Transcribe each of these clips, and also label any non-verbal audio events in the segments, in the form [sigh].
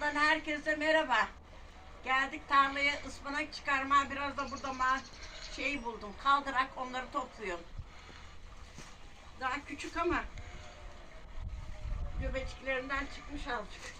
Tarladan herkese merhaba. Geldik tarlaya ıspanak çıkarmaya biraz da burada ma şey buldum. Kaldırak onları topluyorum. Daha küçük ama göbeciklerinden çıkmış azıcık.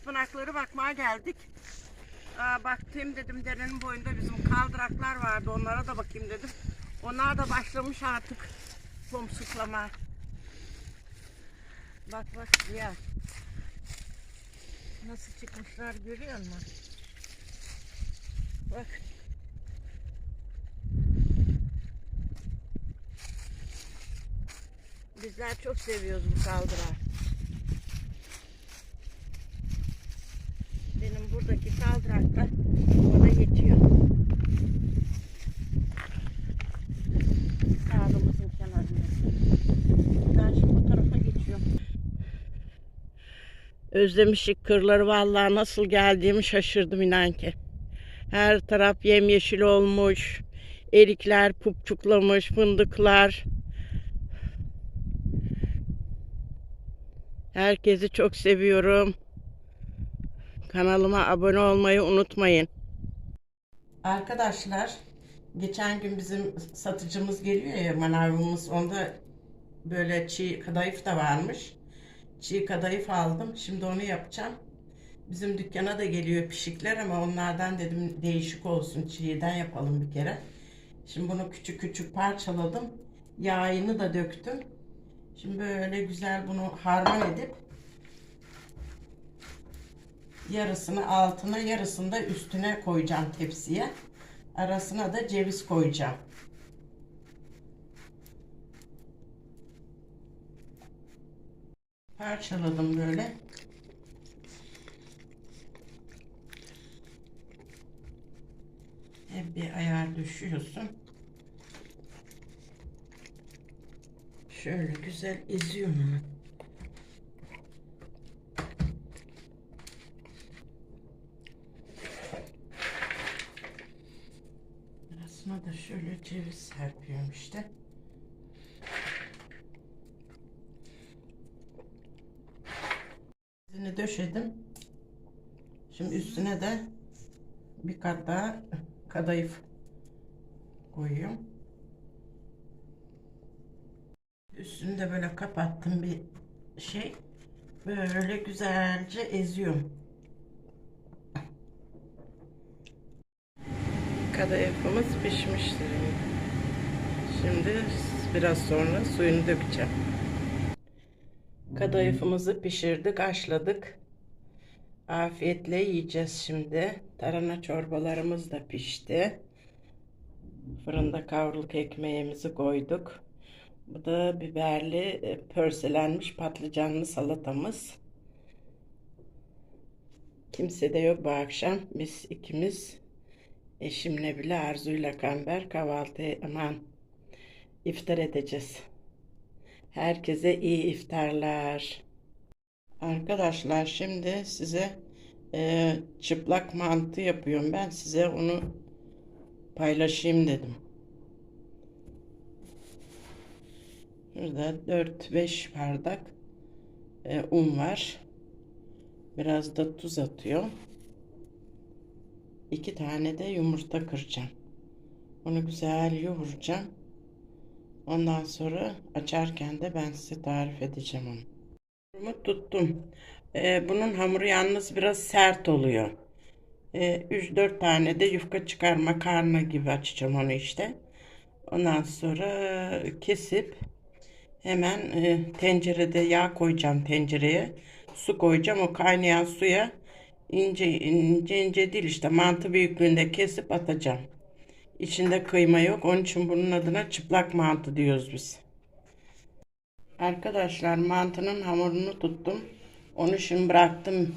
Ispanakları bakmaya geldik. Aa, baktım dedim derenin boyunda bizim kaldıraklar vardı. Onlara da bakayım dedim. Onlar da başlamış artık pomsuklama. Bak bak ya. Nasıl çıkmışlar görüyor musun? Bak. Bizler çok seviyoruz bu kaldırağı. Benim kaldırakta ona yetiyor. Sağlımızın kenarında. Ben şimdi bu tarafa geçiyorum. Özlemişik kırları vallahi nasıl geldiğimi şaşırdım inan ki. Her taraf yemyeşil olmuş. Erikler pupçuklamış, fındıklar. Herkesi çok seviyorum. Kanalıma abone olmayı unutmayın. Arkadaşlar, geçen gün bizim satıcımız geliyor ya manavımız. Onda böyle çiğ kadayıf da varmış. Çiğ kadayıf aldım. Şimdi onu yapacağım. Bizim dükkana da geliyor pişikler ama onlardan dedim değişik olsun. Çiğden yapalım bir kere. Şimdi bunu küçük küçük parçaladım. Yağını da döktüm. Şimdi böyle güzel bunu harman edip yarısını altına yarısını da üstüne koyacağım tepsiye. Arasına da ceviz koyacağım. Parçaladım böyle. Hep bir ayar düşüyorsun. Şöyle güzel eziyorum. Arasına da şöyle ceviz serpiyorum işte. Cevizini döşedim. Şimdi üstüne de bir kat daha kadayıf koyuyorum. Üstünü de böyle kapattım bir şey. Böyle güzelce eziyorum. Kadayıfımız pişmiştir. Şimdi biraz sonra suyunu dökeceğim. Kadayıfımızı pişirdik, haşladık. Afiyetle yiyeceğiz şimdi. Tarhana çorbalarımız da pişti. Fırında kavruluk ekmeğimizi koyduk. Bu da biberli, e, pörselenmiş patlıcanlı salatamız. Kimse de yok bu akşam. Biz ikimiz eşimle bile Arzu'yla Kamber kahvaltı aman iftar edeceğiz. Herkese iyi iftarlar. Arkadaşlar şimdi size e, çıplak mantı yapıyorum. Ben size onu paylaşayım dedim. Burada 4-5 bardak e, un var. Biraz da tuz atıyorum. İki tane de yumurta kıracağım. Onu güzel yoğuracağım. Ondan sonra açarken de ben size tarif edeceğim onu. Hamurumu tuttum. E, bunun hamuru yalnız biraz sert oluyor. E, 3-4 tane de yufka çıkar makarna gibi açacağım onu işte. Ondan sonra kesip Hemen e, tencerede yağ koyacağım tencereye. Su koyacağım. O kaynayan suya ince ince ince değil işte mantı büyüklüğünde kesip atacağım. İçinde kıyma yok. Onun için bunun adına çıplak mantı diyoruz biz. Arkadaşlar mantının hamurunu tuttum. Onu şimdi bıraktım.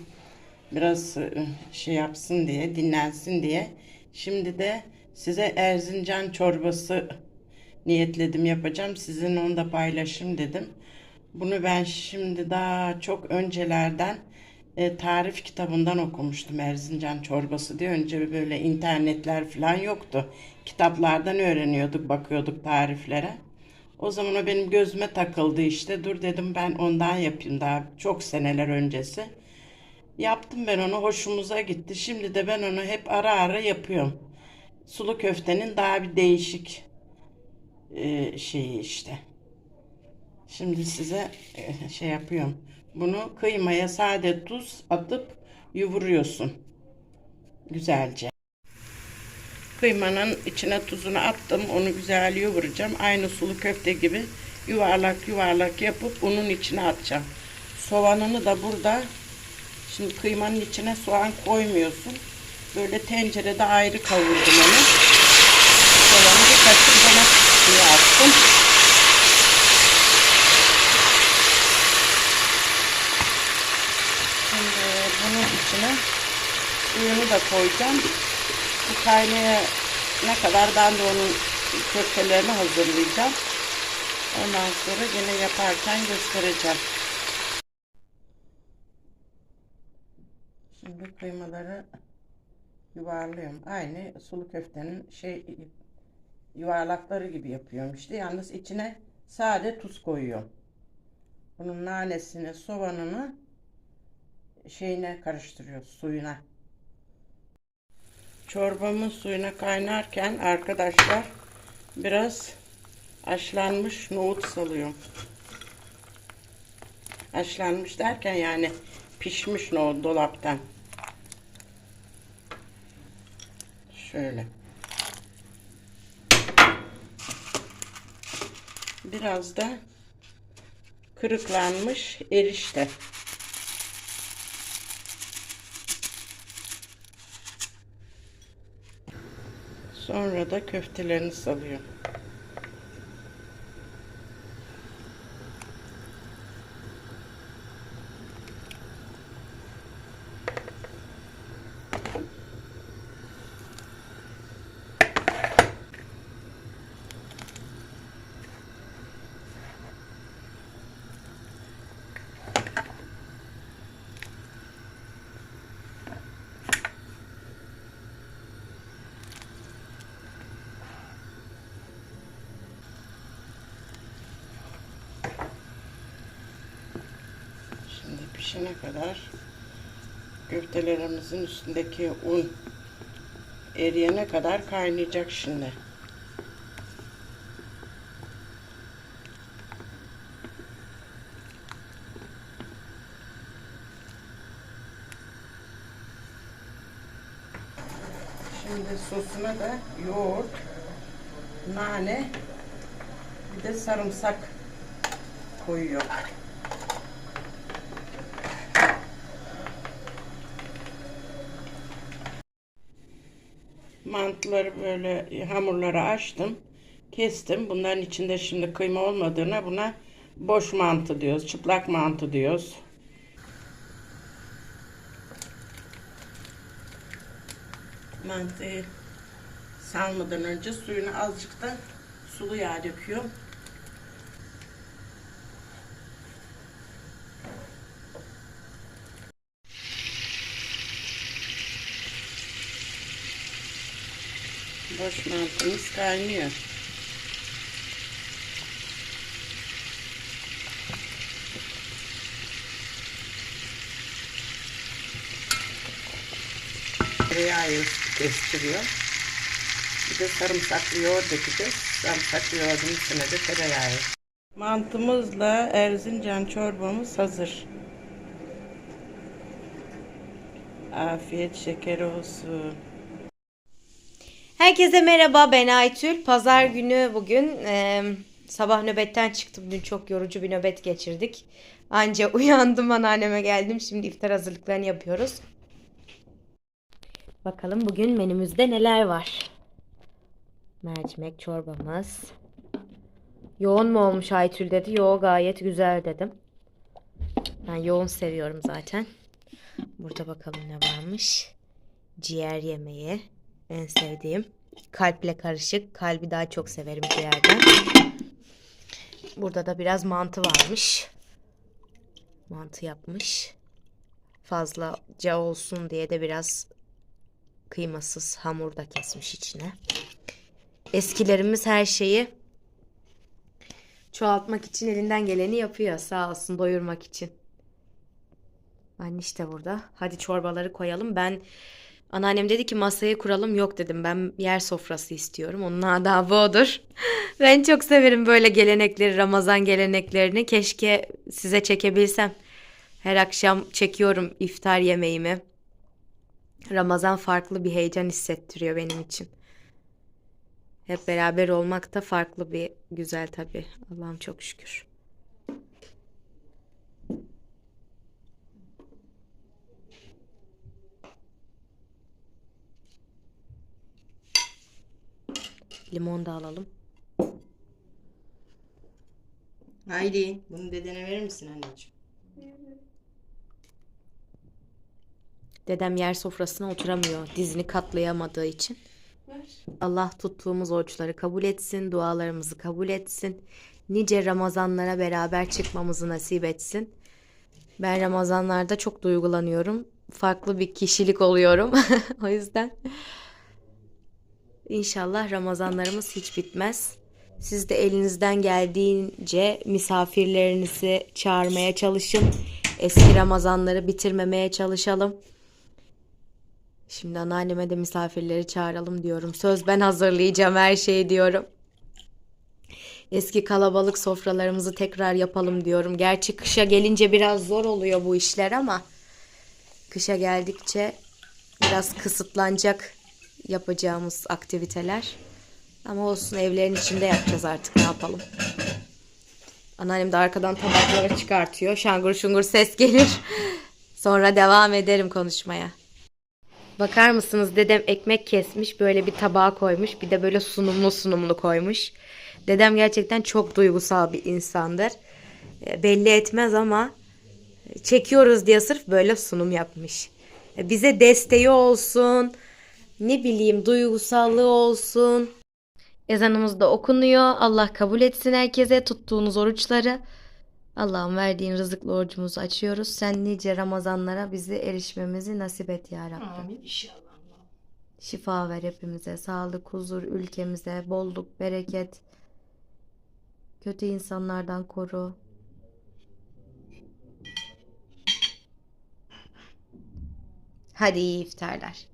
Biraz e, şey yapsın diye, dinlensin diye. Şimdi de size Erzincan çorbası niyetledim yapacağım. Sizin onu da paylaşayım dedim. Bunu ben şimdi daha çok öncelerden e, tarif kitabından okumuştum Erzincan çorbası diye. Önce böyle internetler falan yoktu. Kitaplardan öğreniyorduk, bakıyorduk tariflere. O zaman o benim gözüme takıldı işte. Dur dedim ben ondan yapayım daha çok seneler öncesi. Yaptım ben onu hoşumuza gitti. Şimdi de ben onu hep ara ara yapıyorum. Sulu köftenin daha bir değişik e, şeyi işte. Şimdi size e, şey yapıyorum. Bunu kıymaya sade tuz atıp yoğuruyorsun. Güzelce. Kıymanın içine tuzunu attım. Onu güzel yoğuracağım. Aynı sulu köfte gibi yuvarlak yuvarlak yapıp unun içine atacağım. Soğanını da burada şimdi kıymanın içine soğan koymuyorsun. Böyle tencerede ayrı kavurdum onu. Soğanı bir kaşık domates attım. Şimdi bunun içine suyunu da koyacağım. Bu kaynaya ne kadar ben de onun köftelerini hazırlayacağım. Ondan sonra yine yaparken göstereceğim. Şimdi kıymaları yuvarlıyorum. Aynı sulu köftenin şey yuvarlakları gibi yapıyorum işte. Yalnız içine sade tuz koyuyorum. Bunun nanesini, soğanını şeyine karıştırıyoruz suyuna. Çorbamın suyuna kaynarken arkadaşlar biraz haşlanmış nohut salıyorum. Haşlanmış derken yani pişmiş nohut dolaptan. Şöyle. Biraz da kırıklanmış erişte. Sonra da köftelerini salıyorum. Şimdi pişene kadar köftelerimizin üstündeki un eriyene kadar kaynayacak şimdi. Şimdi sosuna da yoğurt, nane, bir de sarımsak koyuyor. Mantıları böyle hamurları açtım. Kestim. Bunların içinde şimdi kıyma olmadığına buna boş mantı diyoruz. Çıplak mantı diyoruz. Mantıyı salmadan önce suyunu azıcık da sulu yağ döküyorum. Boş mantımız kaynıyor. Tereyağı kestiriyor. Bir de sarımsaklı yoğurt dökeceğiz. Sarımsaklı yoğurdun üstüne de tereyağı. Mantımızla Erzincan çorbamız hazır. Afiyet şeker olsun. Herkese merhaba ben Aytül. Pazar günü bugün e, sabah nöbetten çıktım. Dün çok yorucu bir nöbet geçirdik. Anca [laughs] uyandım anneanneme geldim. Şimdi iftar hazırlıklarını yapıyoruz. Bakalım bugün menümüzde neler var. Mercimek çorbamız. Yoğun mu olmuş Aytül dedi. Yo gayet güzel dedim. Ben yoğun seviyorum zaten. Burada bakalım ne varmış. Ciğer yemeği. En sevdiğim. Kalple karışık. Kalbi daha çok severim ciğerden. Burada da biraz mantı varmış. Mantı yapmış. Fazlaca olsun diye de biraz kıymasız hamur da kesmiş içine. Eskilerimiz her şeyi çoğaltmak için elinden geleni yapıyor. Sağ olsun doyurmak için. Anne işte burada. Hadi çorbaları koyalım. Ben anneannem dedi ki masayı kuralım. Yok dedim. Ben yer sofrası istiyorum. Onun adabı odur. [laughs] Ben çok severim böyle gelenekleri, Ramazan geleneklerini. Keşke size çekebilsem. Her akşam çekiyorum iftar yemeğimi. Ramazan farklı bir heyecan hissettiriyor benim için. Hep beraber olmak da farklı bir güzel tabii. Allah'ım çok şükür. Limon da alalım. Haydi bunu dedene verir misin anneciğim? Dedem yer sofrasına oturamıyor. Dizini katlayamadığı için. Allah tuttuğumuz oruçları kabul etsin, dualarımızı kabul etsin. Nice Ramazanlara beraber çıkmamızı nasip etsin. Ben Ramazanlarda çok duygulanıyorum. Farklı bir kişilik oluyorum. [laughs] o yüzden İnşallah Ramazanlarımız hiç bitmez. Siz de elinizden geldiğince misafirlerinizi çağırmaya çalışın. Eski Ramazanları bitirmemeye çalışalım. Şimdi anneanneme de misafirleri çağıralım diyorum. Söz ben hazırlayacağım her şeyi diyorum. Eski kalabalık sofralarımızı tekrar yapalım diyorum. Gerçi kışa gelince biraz zor oluyor bu işler ama kışa geldikçe biraz kısıtlanacak yapacağımız aktiviteler. Ama olsun evlerin içinde yapacağız artık ne yapalım. Anneannem de arkadan tabakları çıkartıyor. Şangur şungur ses gelir. Sonra devam ederim konuşmaya. Bakar mısınız dedem ekmek kesmiş böyle bir tabağa koymuş bir de böyle sunumlu sunumlu koymuş. Dedem gerçekten çok duygusal bir insandır. E, Belli etmez ama çekiyoruz diye sırf böyle sunum yapmış. E, Bize desteği olsun, ne bileyim duygusallığı olsun. Ezanımız da okunuyor. Allah kabul etsin herkese tuttuğunuz oruçları. Allah'ın verdiğin rızıkla orucumuzu açıyoruz. Sen nice Ramazanlara bizi erişmemizi nasip et ya Rabbi. Amin inşallah. Şifa ver hepimize. Sağlık, huzur ülkemize. Bolluk, bereket. Kötü insanlardan koru. Hadi iyi iftarlar.